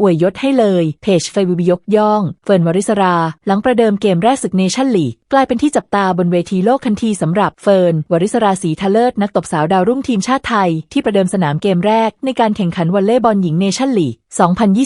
อวยยศให้เลย เพจเฟวิบยกย่อง เฟิร์นวริศรา หลังประเดิมเกมแรกศึกเนชั่นลีกกลายเป็นที่จับตาบนเวทีโลกทันทีสำหรับเฟิร์นวริศราสีทะเลิศนักตบสาวดาวรุ่งทีมชาติไทย ที่ประเดิมสนามเกมแรกในการแข่งขันวอลเลย์บอลหญิงเนชั่นลีก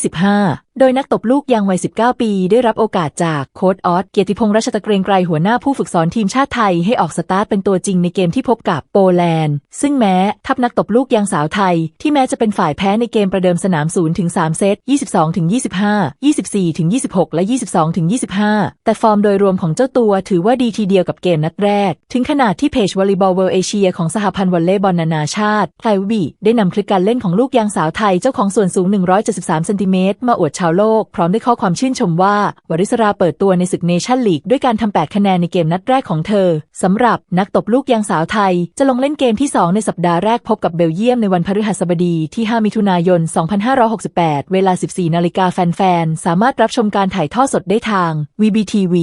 2025โดยนักตบลูกยังวัย 19 ปี ได้รับโอกาสจากโค้ชออสเกียรติพงษ์รัชตะเกรงไกรหัวหน้าผู้ฝึกสอนทีมชาติไทยให้ออกสตาร์ทเป็นตัวจริงในเกมที่พบกับโปแลนด์ ซึ่งแม้ทัพนักตบลูกยังสาวไทย ที่แม้จะเป็นฝ่ายแพ้ในเกมประเดิมสนาม0ถึง3เซต 22ถึง25 24ถึง26 และ 22ถึง25 แต่ฟอร์มโดยรวมของเจ้าตัวถือว่าดีทีเดียวกับเกมนัดแรก ถึงขนาดที่เพจวอลเลย์บอลเวิลด์เอเชียของสหพันธ์วอลเลย์บอลนานาชาติไคลวบีได้นำคลิปการเล่นของลูกยางสาวไทยเจ้าของส่วนสูง 173 เซนติเมตรมาอวดชาวโลก พร้อมได้ข้อความชื่นชมว่า วริศราเปิดตัวในศึกเนชั่นลีกด้วยการทำ 8 คะแนนในเกมนัดแรกของเธอ สำหรับนักตบลูกยางสาวไทย จะลงเล่นเกมที่ 2 ในสัปดาห์แรกพบกับเบลเยียมในวันพฤหัสบดีที่ 5 มิถุนายน 2568 เวลา 14 นาฬิกาแฟนๆ สามารถรับชมการถ่ายทอดสดได้ทาง VBTV